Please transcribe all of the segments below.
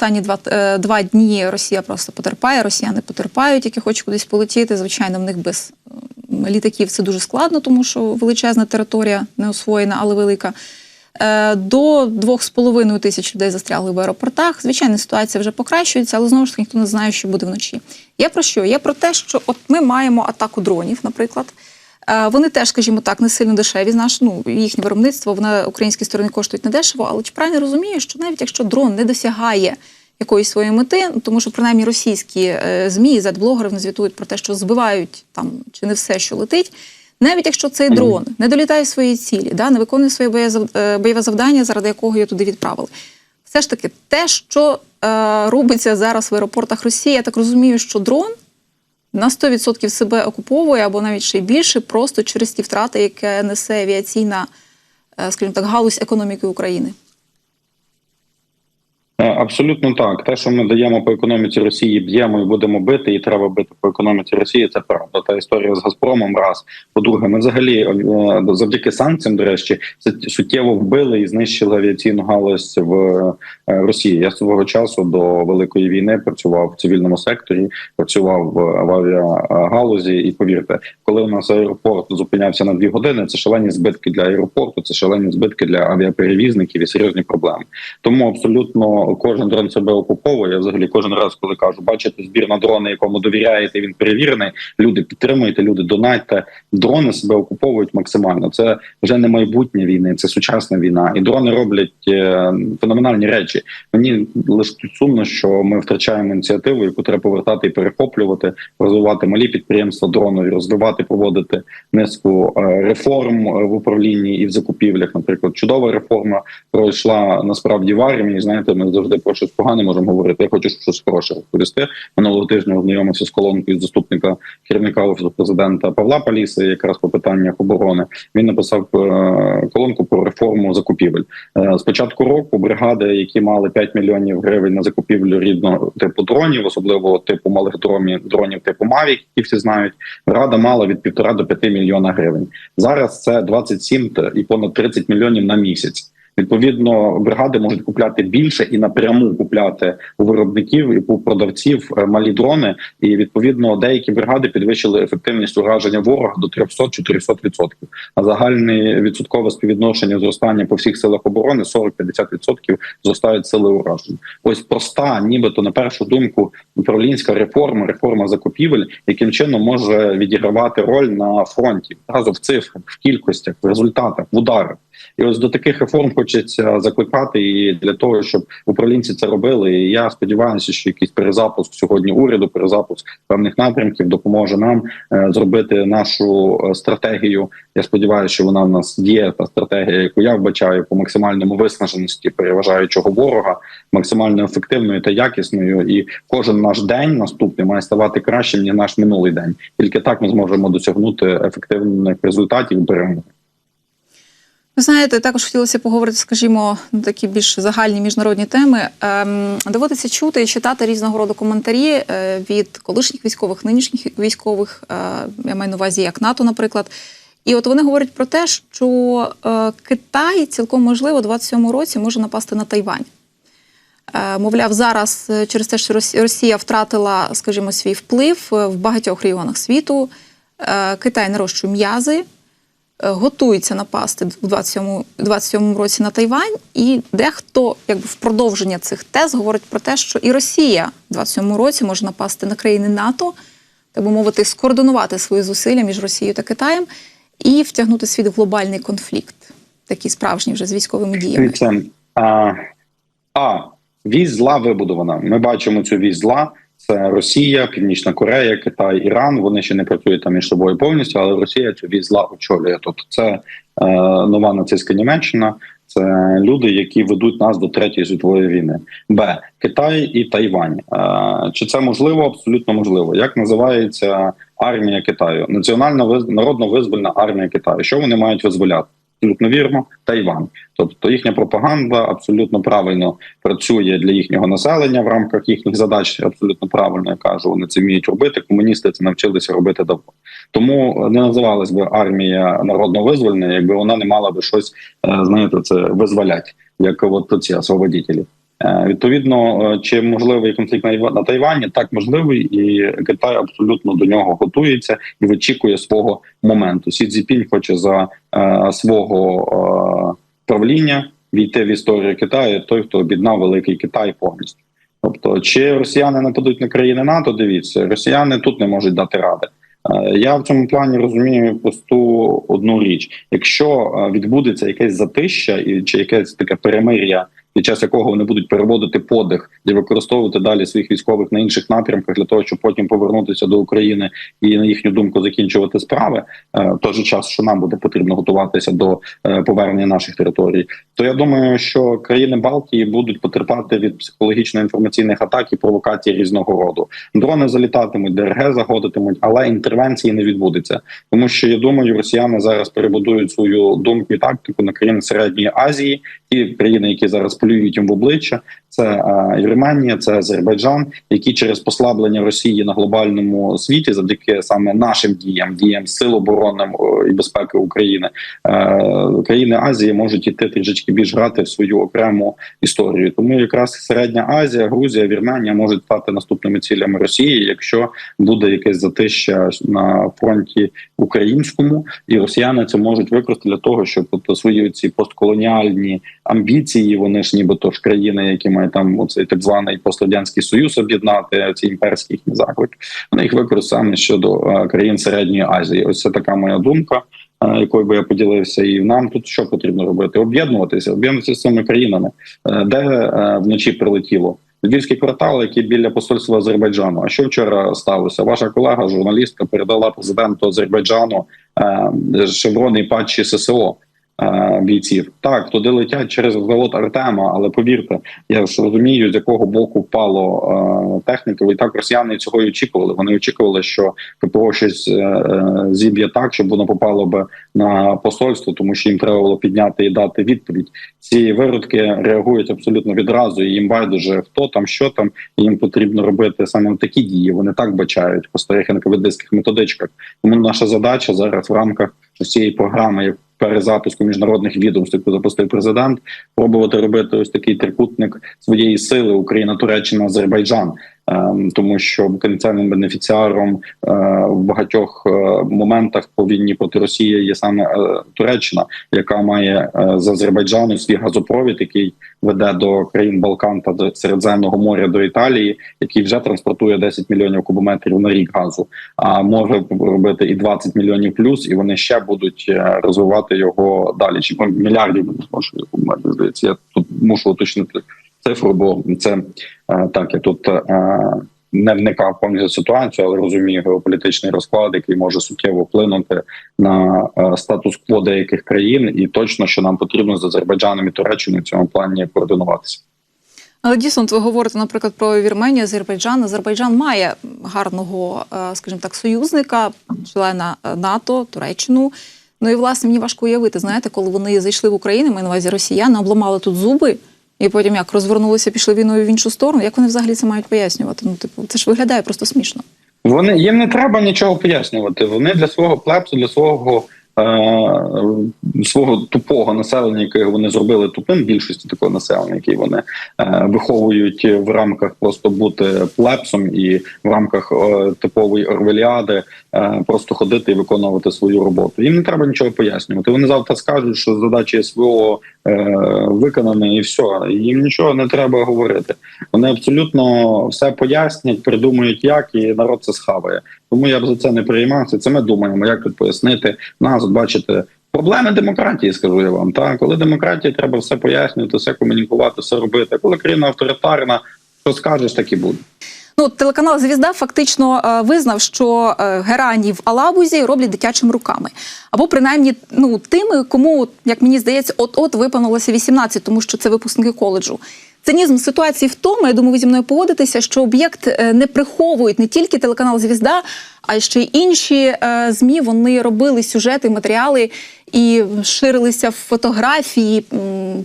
останні два, е, два дні Росія просто потерпає, росіяни потерпають, які хочуть кудись полетіти. Звичайно, в них без літаків це дуже складно, тому що величезна територія не освоєна, але велика. Е, До 2,5 тисяч людей застрягли в аеропортах. Звичайно, ситуація вже покращується, але знову ж таки ніхто не знає, що буде вночі. Я про що? Я про те, що от ми маємо атаку дронів, наприклад. Е, Вони теж, скажімо так, не сильно дешеві. Наш, ну, їхнє виробництво, вона українській стороні коштують недешево, але чи правильно розумію, що навіть якщо дрон не досягає якоїсь своєї мети, ну, тому що принаймні російські е, змі, зет-блогери вони звітують про те, що збивають там чи не все, що летить. Навіть якщо цей дрон не долітає своєї цілі, да, не виконує своє е, бойове завдання, заради якого його туди відправили. Все ж таки, те, що е, робиться зараз в аеропортах Росії, я так розумію, що дрон на 100% себе окуповує або навіть ще й більше, просто через ті втрати, які несе авіаційна, е, скажімо так, галузь економіки України. Е, Абсолютно так. Те, що ми даємо по економіці Росії, б'ємо і будемо бити, і треба бити по економіці Росії. Це правда. Та історія з Газпромом. Раз по-друге, ми взагалі е, завдяки санкціям, до речі, суттєво вбили і знищили авіаційну галузь в е, Росії. Я свого часу до великої війни працював в цивільному секторі, працював в в авіагалузі. І повірте, коли у нас аеропорт зупинявся на дві години, це шалені збитки для аеропорту, це шалені збитки для авіаперевізників і серйозні проблеми. Тому абсолютно кожен дрон себе окуповує. Взагалі, кожен раз, коли кажу, бачите збір на дрони, якому довіряєте, він перевірений. Люди підтримуєте, люди донатьте. Дрони себе окуповують максимально. Це вже не майбутнє війни, це сучасна війна. І дрони роблять е, феноменальні речі. Мені лише сумно, що ми втрачаємо ініціативу, яку треба повертати і перехоплювати, розвивати малі підприємства дронові, розвивати, проводити низку е, реформ е, в управлінні і в закупівлях. Наприклад, чудова реформа пройшла насправді в армії. Знаєте, ми завжди про щось погане можемо говорити. Я хочу щось хороше розповісти. Минулого тижня ознайомився з колонкою заступника керівника офісу президента Павла Паліси, якраз по питаннях оборони. Він написав е, колонку про реформу закупівель. Е, З початку року бригади, які мали 5 мільйонів гривень на закупівлю рідного типу дронів, особливо типу малих дронів, дронів типу Mavic, які всі знають, рада мала від півтора до 5 мільйона гривень. Зараз це 27 та- і понад 30 мільйонів на місяць. Відповідно, бригади можуть купляти більше і напряму купляти у виробників і у продавців е, малі дрони. І відповідно деякі бригади підвищили ефективність ураження ворога до 300-400%. А загальне відсоткове співвідношення зростання по всіх силах оборони 40-50% зростають сили ураження. Ось проста, нібито на першу думку, управлінська реформа, реформа закупівель, яким чином може відігравати роль на фронті разом в цифрах, в кількостях, в результатах, в ударах. І ось до таких реформ хочеться закликати і для того, щоб управлінці це робили. І я сподіваюся, що якийсь перезапуск сьогодні уряду, перезапуск певних напрямків допоможе нам е, зробити нашу е, стратегію. Я сподіваюся, що вона в нас є та стратегія, яку я вбачаю по максимальному виснаженості переважаючого ворога, максимально ефективною та якісною. І кожен наш день наступний має ставати кращим ніж наш минулий день. Тільки так ми зможемо досягнути ефективних результатів перемоги. Ви знаєте, також хотілося поговорити, скажімо, на такі більш загальні міжнародні теми. Ем, доводиться чути і читати різного роду коментарі е, від колишніх військових, нинішніх військових, е, я маю на увазі як НАТО, наприклад. І от вони говорять про те, що е, Китай цілком можливо у 27 році може напасти на Тайвань. Е, Мовляв, зараз е, через те, що Росія втратила, скажімо, свій вплив е, в багатьох регіонах світу, е, Китай нарощує м'язи, готується напасти в 27, 27 році на Тайвань, і дехто, якби в продовження цих тез, говорить про те, що і Росія в 27 році може напасти на країни НАТО, так би мовити, скоординувати свої зусилля між Росією та Китаєм і втягнути світ в глобальний конфлікт, такий справжній вже з військовими діями. А, а вісь зла вибудована. Ми бачимо цю вісь зла. Це Росія, Північна Корея, Китай, Іран. Вони ще не працюють там між собою повністю, але Росія цю вісь зла очолює. Тобто це е, нова нацистська Німеччина. Це люди, які ведуть нас до третьої світової війни. Б. Китай і Тайвань. Е, чи це можливо? Абсолютно можливо. Як називається армія Китаю? Національна народно визвольна армія Китаю. Що вони мають визволяти? Абсолютно вірно, Тайван. Тобто їхня пропаганда абсолютно правильно працює для їхнього населення в рамках їхніх задач. Абсолютно правильно я кажу. Вони це вміють робити. Комуністи це навчилися робити давно. Тому не називалась би армія народно визвольна, якби вона не мала би щось, е, знаєте, це визволять, як от ці освободітелі. Е, Відповідно, е, чи можливий конфлікт на Тайвані? Так можливий, і Китай абсолютно до нього готується і вичікує свого моменту. Сі Цзіпінь хоче за е, свого правління війти в історію Китаю. Той, хто об'єднав великий Китай повністю. Тобто, чи росіяни нападуть на країни НАТО? Дивіться, росіяни тут не можуть дати ради. Я в цьому плані розумію просту одну річ: якщо відбудеться якесь затища і чи якесь таке перемир'я, під час якого вони будуть переводити подих і використовувати далі своїх військових на інших напрямках для того, щоб потім повернутися до України і на їхню думку закінчувати справи, е, той же час, що нам буде потрібно готуватися до е, повернення наших територій, то я думаю, що країни Балтії будуть потерпати від психологічно-інформаційних атак і провокацій різного роду. Дрони залітатимуть, ДРГ заходитимуть, але інтервенції не відбудеться, тому що я думаю, росіяни зараз перебудують свою думку і тактику на країни середньої Азії, ті країни, які зараз полюють їм в обличчя. Це е, Вірменія, це Азербайджан, які через послаблення Росії на глобальному світі, завдяки саме нашим діям, діям сил оборони і безпеки України, е, країни Азії можуть іти трішечки більш грати в свою окрему історію. Тому якраз середня Азія, Грузія, Вірменія можуть стати наступними цілями Росії, якщо буде якесь затища на фронті українському, і росіяни це можуть використати для того, щоб тобто, свої ці постколоніальні амбіції, вони ж нібито ж країни, які мають там оцей так званий пострадянський союз об'єднати ці імперські їхні заклики. Вони їх використають саме щодо е, країн середньої Азії. Ось це така моя думка. е, Якою би я поділився, і нам тут що потрібно робити? Об'єднуватися, об'єднуватися з цими країнами, Е, де е, вночі прилетіло львівський квартал, який біля посольства Азербайджану. А що вчора сталося? Ваша колега, журналістка, передала президенту Азербайджану е, шеврони патчі ССО е, бійців. Так, туди летять через завод Артема, але повірте, я розумію, з якого боку впало е, техніка. І так росіяни цього й очікували. Вони очікували, що ППО щось е, е, зіб'є так, щоб воно попало би на посольство, тому що їм треба було підняти і дати відповідь. Ці виродки реагують абсолютно відразу. І їм байдуже хто там, що там. Їм потрібно робити саме такі дії. Вони так бачають по старих НКВДських методичках. Тому наша задача зараз в рамках цієї програми, перезапуску міжнародних відомств, яку запустив президент, пробувати робити ось такий трикутник своєї сили Україна, Туреччина, Азербайджан. Ем, Тому що потенціальним бенефіціаром е, в багатьох е, моментах по війні проти Росії є саме е, Туреччина, яка має з Азербайджану свій газопровід, який веде до країн Балкан та до Середземного моря до Італії, який вже транспортує 10 мільйонів кубометрів на рік газу, а може робити і 20 мільйонів плюс, і вони ще будуть розвивати його далі. Чи мільярдів кубометрів, здається. Я тут мушу уточнити цифру, бо це е, так. Я тут е, не вникав повністю ситуацію, але розумію геополітичний розклад, який може суттєво вплинути на е, статус-кво деяких країн, і точно що нам потрібно з Азербайджаном і Туреччиною в цьому плані координуватися. Але дійсно, ви говорите, наприклад, про Вірменію, Азербайджан. Азербайджан має гарного, скажімо так, союзника, члена НАТО, Туреччину. Ну і власне мені важко уявити, знаєте, коли вони зайшли в Україну, маю на увазі росіяни, обламали тут зуби, і потім як розвернулися, пішли війною в іншу сторону. Як вони взагалі це мають пояснювати? Ну, типу, це ж виглядає просто смішно. Вони їм не треба нічого пояснювати. Вони для свого плепсу, для свого свого тупого населення, яке вони зробили тупим, більшості такого населення, яке вони е, виховують в рамках просто бути плепсом і в рамках е, типової орвеліади е, просто ходити і виконувати свою роботу. Їм не треба нічого пояснювати. Вони завтра скажуть, що задача СВО е, виконана, і все. Їм нічого не треба говорити. Вони абсолютно все пояснять, придумають, як і народ це схаває. Тому я б за це не переймався. Це ми думаємо, як тут пояснити нас. От бачите, проблеми демократії, скажу я вам. Так, коли демократія, треба все пояснювати, все комунікувати, все робити. Коли країна авторитарна, що скажеш, так і буде. Ну, телеканал Звізда фактично е, визнав, що е, герані в Алабузі роблять дитячими руками. Або принаймні ну, тими, кому, як мені здається, от-от виповнилося 18, тому що це випускники коледжу. Цинізм ситуації в тому, я думаю, ви зі мною погодитеся, що об'єкт е, не приховують не тільки телеканал Звізда, а ще й інші е, змі. Вони робили сюжети, матеріали і ширилися фотографії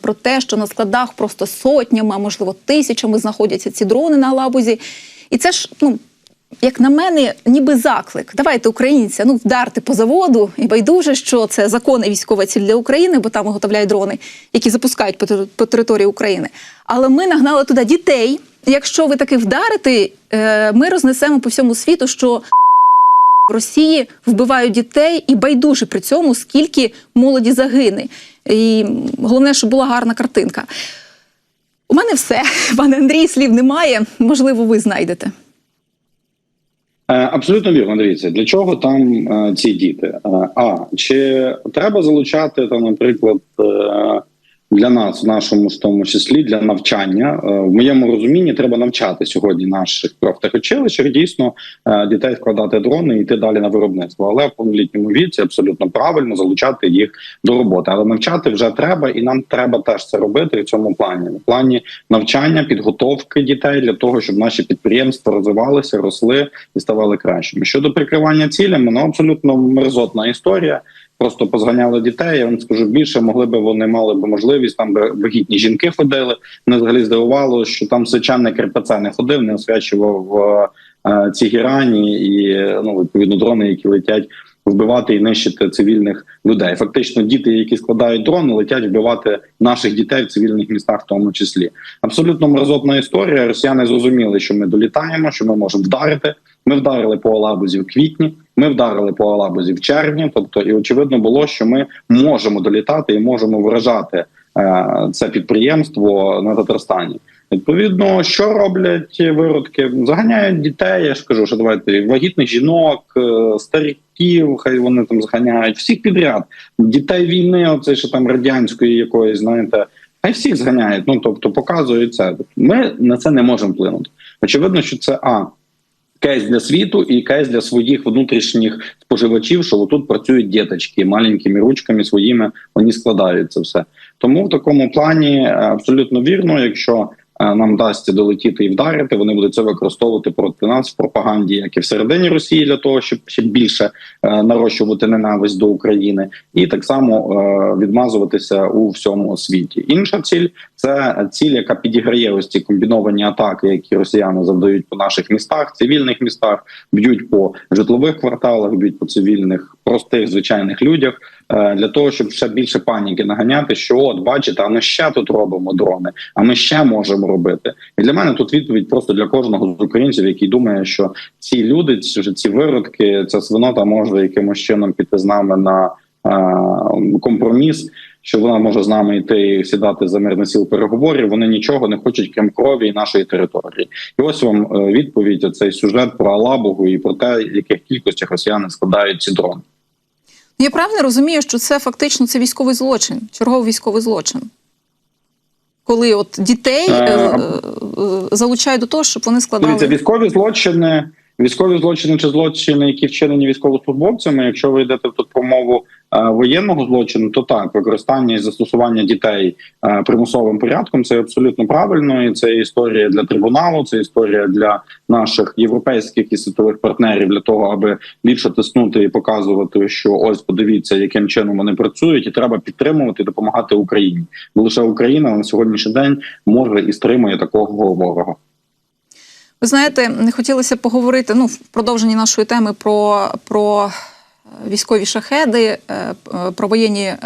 про те, що на складах просто сотнями, а можливо тисячами знаходяться ці дрони на Алабузі. І це ж ну як на мене, ніби заклик. Давайте українця, ну вдарте по заводу і байдуже, що це закони військова ціль для України, бо там виготовляють дрони, які запускають по, по території України. Але ми нагнали туди дітей. Якщо ви таки вдарите, е, ми рознесемо по всьому світу, що Росії вбивають дітей і байдуже при цьому, скільки молоді загине. І головне, щоб була гарна картинка. У мене все, пане Андрій, слів немає. Можливо, ви знайдете. Е, Абсолютно вірно. Дивіться, для чого там е, ці діти? Е, а чи треба залучати там, наприклад, для нас, в нашому ж тому числі для навчання? Е, в моєму розумінні треба навчати сьогодні наших профтехучилищах дійсно е, дітей вкладати дрони і йти далі на виробництво. Але в повнолітньому віці абсолютно правильно залучати їх до роботи. Але навчати вже треба, і нам треба теж це робити в цьому плані. В плані навчання, підготовки дітей для того, щоб наші підприємства розвивалися, росли і ставали кращими. Щодо прикривання цілями, ну абсолютно мерзотна історія. Просто позганяли дітей. Я вам скажу більше, могли би вони мали б можливість. Там би вагітні жінки ходили. Мене взагалі здивувало, що там священник РПЦ не ходив, не освячував е, ці гірані і ну відповідно дрони, які летять вбивати і нищити цивільних людей. Фактично, діти, які складають дрони, летять вбивати наших дітей в цивільних містах, в тому числі. Абсолютно мразотна історія. Росіяни зрозуміли, що ми долітаємо, що ми можемо вдарити. Ми вдарили по Алабузі в квітні. Ми вдарили по Алабузі в червні. Тобто, і очевидно було, що ми можемо долітати і можемо вражати е, це підприємство на Татарстані. Відповідно, що роблять виродки? Заганяють дітей. Я ж кажу, що давайте вагітних жінок, е, стариків, хай вони там зганяють всіх підряд. Дітей війни, оце що там радянської якоїсь, знаєте, хай всіх зганяють. Ну тобто показують це. Ми на це не можемо вплинути. Очевидно, що це а. Кейс для світу і кейс для своїх внутрішніх споживачів, що отут працюють діточки маленькими ручками своїми, вони складають це все. Тому в такому плані е, абсолютно вірно, якщо нам вдасться долетіти і вдарити, вони будуть це використовувати проти нас в пропаганді, як і всередині Росії, для того, щоб ще більше е, нарощувати ненависть до України, і так само е, відмазуватися у всьому світі. Інша ціль це ціль, яка підіграє ось ці комбіновані атаки, які росіяни завдають по наших містах, цивільних містах, б'ють по житлових кварталах, б'ють по цивільних, простих звичайних людях, е, для того, щоб ще більше паніки наганяти, що от бачите, а ми ще тут робимо дрони, а ми ще можемо робити. І для мене тут відповідь просто для кожного з українців, який думає, що ці люди, ці, ці виродки, ця свинота може якимось чином піти з нами на е, компроміс. Що вона може з нами йти сідати за мирний сіл переговорів. Вони нічого не хочуть, крім крові і нашої території. І ось вам е, відповідь: цей сюжет про Алабугу і про те, в яких кількостях росіяни складають ці дрони. Я правильно розумію, що це фактично це військовий злочин, черговий військовий злочин. Коли от дітей Е, е, е, залучають до того, щоб вони складали. Дивіться, військові злочини, військові злочини чи злочини, які вчинені військовослужбовцями. Якщо ви йдете тут про мову е, воєнного злочину, то так використання і застосування дітей е, примусовим порядком це абсолютно правильно. І це історія для трибуналу, це історія для наших європейських і світових партнерів для того, аби більше тиснути і показувати, що ось подивіться, яким чином вони працюють, і треба підтримувати і допомагати Україні. Бо лише Україна на сьогоднішній день може і стримує такого ворога. Знаєте, не хотілося поговорити ну, в продовженні нашої теми про, про військові шахеди, е, е, про воєнні е,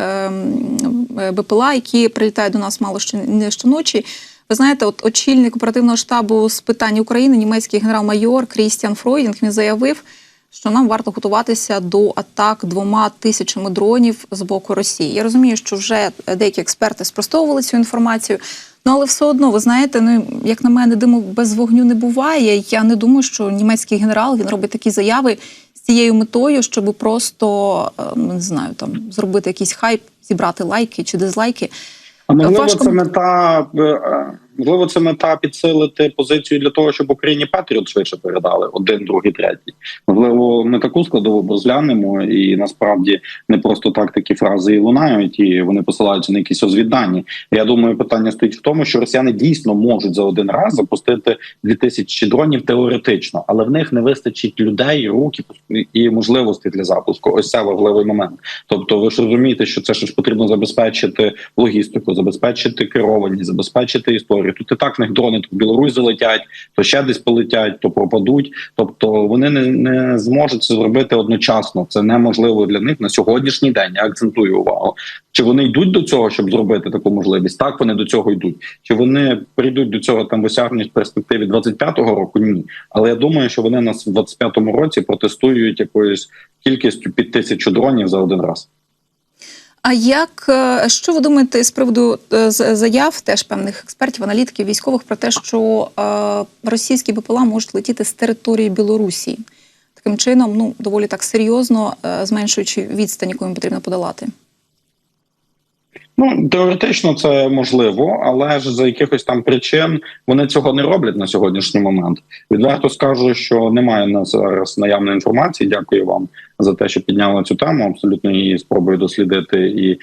е, БПЛА, які прилітають до нас мало що не щоночі. Ви знаєте, от очільник оперативного штабу з питань України, німецький генерал-майор Крістіан Фройдінг, він заявив, що нам варто готуватися до атак двома тисячами дронів з боку Росії. Я розумію, що вже деякі експерти спростовували цю інформацію. Ну, але все одно, ви знаєте, ну як на мене, диму без вогню не буває. Я не думаю, що німецький генерал він робить такі заяви з цією метою, щоб просто е, ну, не знаю, там зробити якийсь хайп, зібрати лайки чи дизлайки. А можливо, Важко- це мета е, можливо, це мета підсилити позицію для того, щоб Україні Патріот швидше передали один, другий, третій. Можливо, ми таку складову розглянемо, і насправді не просто так такі фрази і лунають, і вони посилаються на якісь розвіддані. Я думаю, питання стоїть в тому, що росіяни дійсно можуть за один раз запустити 2000 дронів теоретично, але в них не вистачить людей, рук і- і можливостей для запуску. Ось це важливий момент. Тобто, ви ж розумієте, що це ж потрібно забезпечити логістику, забезпечити керованість, забезпечити історію, території. Тут і так них дрони то в Білорусь залетять, то ще десь полетять, то пропадуть. Тобто вони не, не зможуть це зробити одночасно. Це неможливо для них на сьогоднішній день. Я акцентую увагу. Чи вони йдуть до цього, щоб зробити таку можливість? Так вони до цього йдуть. Чи вони прийдуть до цього там в осягнуть перспективі 25-го року? Ні. Але я думаю, що вони нас в 25-му році протестують якоюсь кількістю під тисячу дронів за один раз. А як е, що ви думаєте з приводу е, заяв теж певних експертів, аналітиків, військових про те, що е, російські БПЛА можуть летіти з території Білорусі? Таким чином, ну доволі так серйозно зменшуючи відстань, яку їм потрібно подолати. Ну теоретично це можливо, але ж за якихось там причин вони цього не роблять на сьогоднішній момент. Відверто скажу, що немає на зараз наявної інформації. Дякую вам за те, що підняли цю тему. Абсолютно її спробую дослідити і е,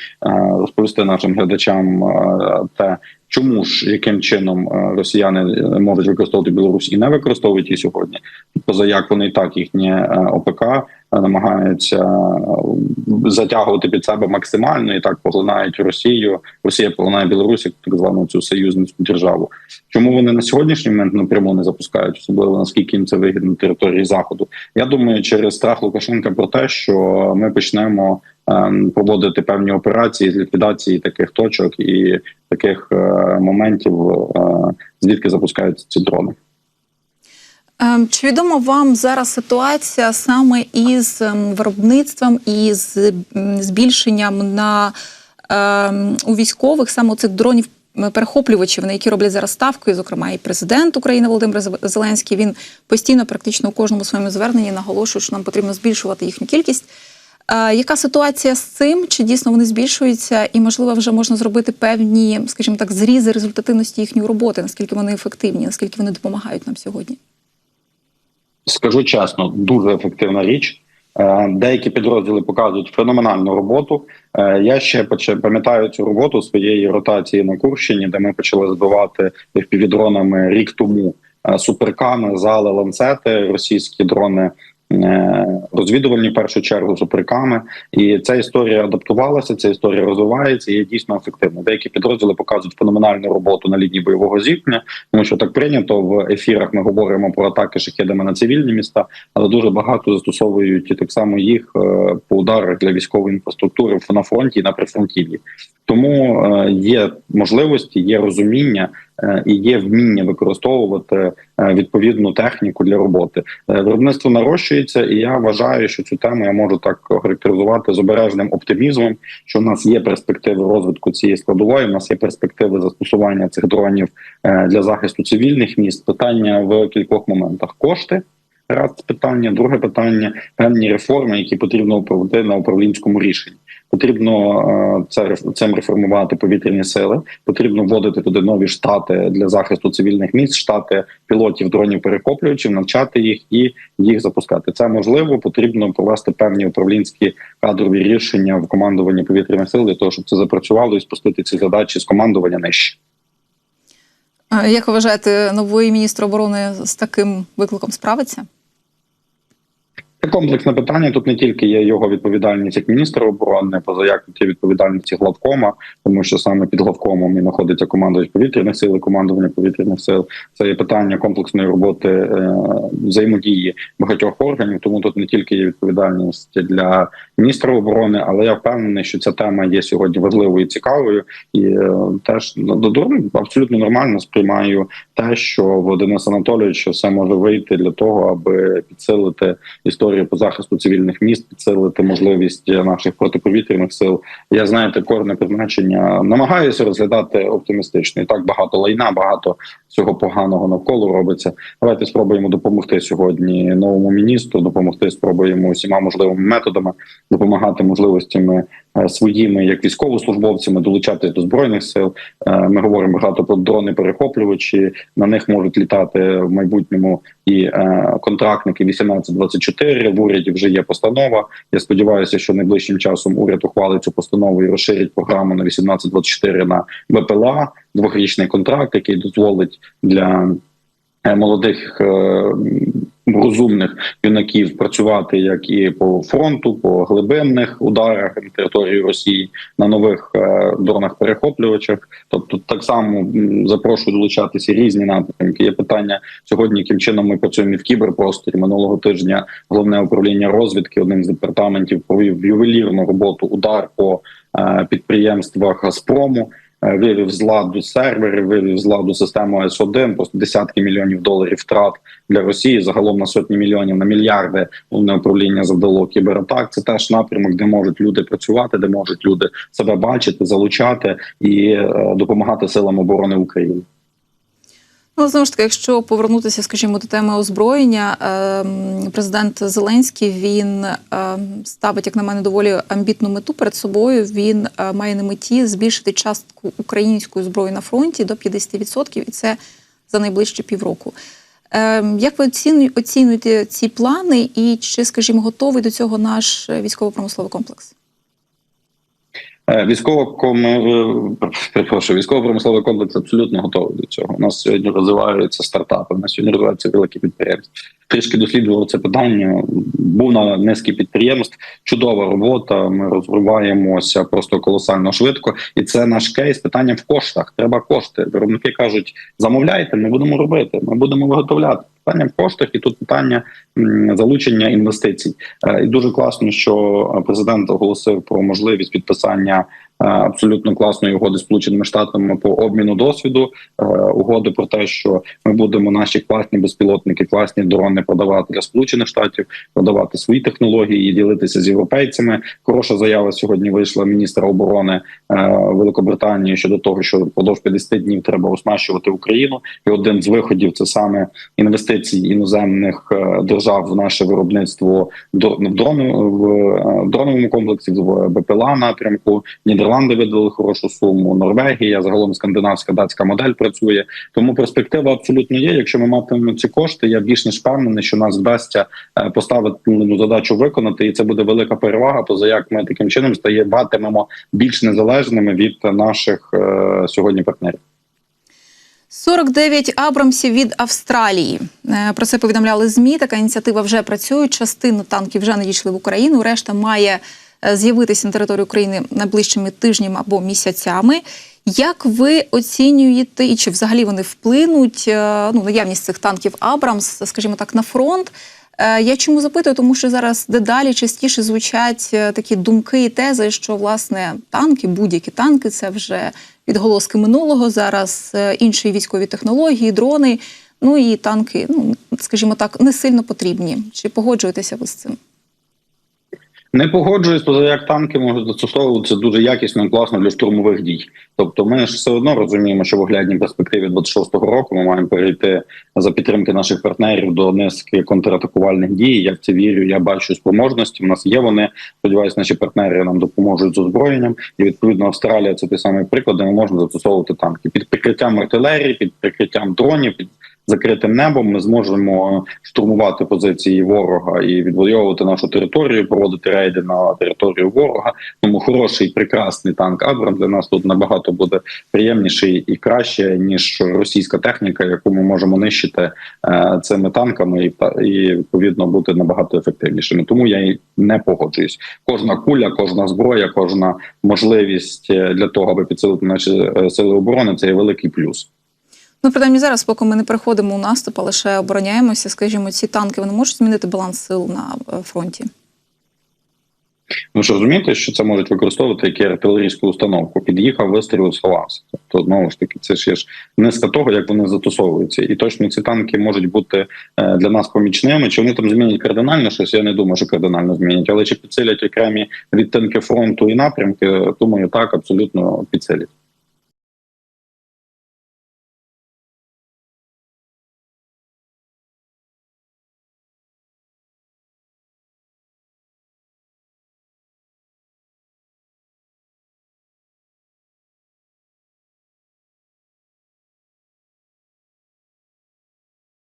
розповісти нашим глядачам е, те, чому ж яким чином е, росіяни е, можуть використовувати Білорусь і не використовують її сьогодні. Поза як вони і так їхнє е, ОПК намагаються е, затягувати під себе максимально і так поглинають Росію. Росія поглинає Білорусь як так звану цю союзницьку державу. Чому вони на сьогоднішній момент напряму не запускають, особливо наскільки їм це вигідно території заходу? Я думаю, через страх Лукашенка про те, що ми почнемо ем, проводити певні операції з ліквідації таких точок і таких е, моментів, е, звідки запускаються ці дрони. Ем, Чи відома вам зараз ситуація саме із ем, виробництвом і з збільшенням на ем, у військових саме цих дронів перехоплювачів, на які роблять зараз ставку, і, зокрема, і президент України Володимир Зеленський він постійно, практично у кожному своєму зверненні наголошує, що нам потрібно збільшувати їхню кількість. Е, Яка ситуація з цим? Чи дійсно вони збільшуються, і можливо вже можна зробити певні, скажімо так, зрізи результативності їхньої роботи, наскільки вони ефективні, наскільки вони допомагають нам сьогодні? Скажу чесно, дуже ефективна річ. Е, Деякі підрозділи показують феноменальну роботу. Е, Я ще пам'ятаю цю роботу своєї ротації на Курщині, де ми почали збивати FPV-дронами рік тому е, суперками, зали, ланцети, російські дрони. Е, Розвідувальні в першу чергу суперками, і ця історія адаптувалася. Ця історія розвивається і є дійсно ефективна. Деякі підрозділи показують феноменальну роботу на лінії бойового зіткнення, тому що так прийнято в ефірах. Ми говоримо про атаки шахедами на цивільні міста, але дуже багато застосовують і так само їх е, по ударах для військової інфраструктури на фронті і на прифронтів'ї. Тому е, є можливості, є розуміння і є вміння використовувати е, відповідну техніку для роботи. Е, Виробництво нарощується, і я вважаю, що цю тему я можу так характеризувати з обережним оптимізмом. Що в нас є перспективи розвитку цієї складової. У нас є перспективи застосування цих дронів е, для захисту цивільних міст. Питання в кількох моментах: кошти. Раз питання, друге питання певні реформи, які потрібно проводити на управлінському рішенні. Потрібно е, це цим реформувати повітряні сили. Потрібно вводити туди нові штати для захисту цивільних міст, штати пілотів дронів перехоплювачів, навчати їх і їх запускати. Це можливо. Потрібно провести певні управлінські кадрові рішення в командуванні повітряних сил для того, щоб це запрацювало і спустити ці задачі з командування нижче. Як ви вважаєте, новий міністр оборони з таким викликом справиться? Це комплексне питання. Тут не тільки є його відповідальність як міністра оборони, поза як тут є відповідальність главкома, тому що саме під главкомом і знаходиться командувач повітряних сил, командування повітряних сил. Це є питання комплексної роботи е, взаємодії багатьох органів. Тому тут не тільки є відповідальність для міністра оборони, але я впевнений, що ця тема є сьогодні важливою і цікавою, і е, теж ну, додому абсолютно нормально сприймаю те, що в Дениса Анатолійовича все може вийти для того, аби підсилити історію по захисту цивільних міст, підсилити можливість наших протиповітряних сил. Я знаєте, корне призначення намагаюся розглядати оптимістично. І так багато лайна, багато всього поганого навколо робиться. Давайте спробуємо допомогти сьогодні новому міністру. Допомогти спробуємо усіма можливими методами, допомагати можливостями своїми як військовослужбовцями, долучатись до збройних сил. Е, Ми говоримо багато про дрони перехоплювачі. На них можуть літати в майбутньому і е, контрактники 1824. В уряді вже є постанова. Я сподіваюся, що найближчим часом уряд ухвалить цю постанову і розширить програму на 1824 на БПЛА, двохрічний контракт, який дозволить для е, молодих. е, Розумних юнаків працювати як і по фронту, по глибинних ударах на території Росії на нових е, дронах перехоплювачах. Тобто, так само запрошую долучатися різні напрямки. Є питання сьогодні, яким чином ми працюємо в кіберпросторі. Минулого тижня головне управління розвідки, один з департаментів, провів ювелірну роботу удар по е, підприємствах Газпрому. Е, Вивів з ладу сервери, вивів з ладу систему С1, просто десятки мільйонів доларів втрат для Росії. Загалом на сотні мільйонів на мільярди головне управління завдало кібератак. Це теж напрямок, де можуть люди працювати, де можуть люди себе бачити, залучати і е, допомагати силам оборони України. Ну, знову ж таки, якщо повернутися, скажімо, до теми озброєння, ем, президент Зеленський він ем, ставить, як на мене, доволі амбітну мету перед собою. Він е, має на меті збільшити частку української зброї на фронті до 50%, і це за найближчі півроку. Ем, Як ви оцінюєте ці плани, і чи, скажімо, готовий до цього наш військово-промисловий комплекс? Е, Військово ком е, військово-промисловий комплекс абсолютно готовий до цього. У нас сьогодні розвиваються стартапи. У нас сьогодні розвиваються великі підприємства. Трішки досліджував це питання. Був на низки підприємств. Чудова робота. Ми розвиваємося просто колосально швидко, і це наш кейс. Питання в коштах. Треба кошти. Виробники кажуть: замовляйте, ми будемо робити. Ми будемо виготовляти. Питання коштів, і тут питання залучення інвестицій. Е, І дуже класно, що президент оголосив про можливість підписання е, абсолютно класної угоди сполученими штатами по обміну досвіду. е, Угоди про те, що ми будемо наші класні безпілотники, класні дрони продавати для сполучених штатів, продавати свої технології і ділитися з європейцями. Хороша заява сьогодні вийшла міністра оборони е, Великобританії щодо того, що впродовж 50 днів треба оснащувати Україну. І один з виходів це саме інвестиції іноземних е, держав в наше виробництво в дрону в дроновому комплексі, в БПЛА напрямку. Нідерланди видали хорошу суму. Норвегія, загалом скандинавська датська модель працює. Тому перспектива абсолютно є. Якщо ми матимемо ці кошти, я більш ніж впевнений, що нас вдасться е, поставити задачу виконати, і це буде велика перевага. Поза як ми таким чином стаєватимемо більш незалежними від наших е, сьогодні партнерів. 49 Абрамсів від Австралії. Е, Про це повідомляли ЗМІ. Така ініціатива вже працює. Частина танків вже надійшли в Україну. Решта має з'явитися на території України найближчими тижнями або місяцями. Як ви оцінюєте, і чи взагалі вони вплинуть е, ну, наявність цих танків Абрамс, скажімо так, на фронт? Е, Я чому запитую? Тому що зараз дедалі частіше звучать е, такі думки і тези, що власне танки, будь-які танки, це вже відголоски минулого. Зараз е, інші військові технології, дрони. Ну і танки, ну скажімо так, не сильно потрібні. Чи погоджуєтеся ви з цим? Не погоджуюсь, поза як танки можуть застосовуватися дуже якісно і класно для штурмових дій. Тобто, ми ж все одно розуміємо, що в оглядній перспективі 26-го року ми маємо перейти за підтримки наших партнерів до низки контратакувальних дій. Я в це вірю. Я бачу спроможності. У нас є вони. Сподіваюсь, наші партнери нам допоможуть з озброєнням. І відповідно Австралія це той самий приклад, де ми можемо застосовувати танки під прикриттям артилерії, під прикриттям дронів. під Закритим небом ми зможемо штурмувати позиції ворога і відвоювати нашу територію, проводити рейди на територію ворога. Тому хороший прекрасний танк Абрам для нас тут набагато буде приємніший і краще ніж російська техніка, яку ми можемо нищити е, цими танками, і і відповідно бути набагато ефективнішими. Тому я і не погоджуюсь. Кожна куля, кожна зброя, кожна можливість е, для того, аби підсилити наші е, сили оборони, це є великий плюс. Ну, принаймні зараз, поки ми не переходимо у наступ, а лише обороняємося, скажімо, ці танки вони можуть змінити баланс сил на е, фронті. Ви ж розумієте, що це можуть використовувати як артилерійську установку. Під'їхав, вистрілив, сховався. Тобто, знову ж таки, це ж є ж низка того, як вони застосовуються. І точно ці танки можуть бути е, для нас помічними. Чи вони там змінять кардинально щось? Я не думаю, що кардинально змінять, але чи підсилять окремі відтинки фронту і напрямки? Думаю, так абсолютно підсилять.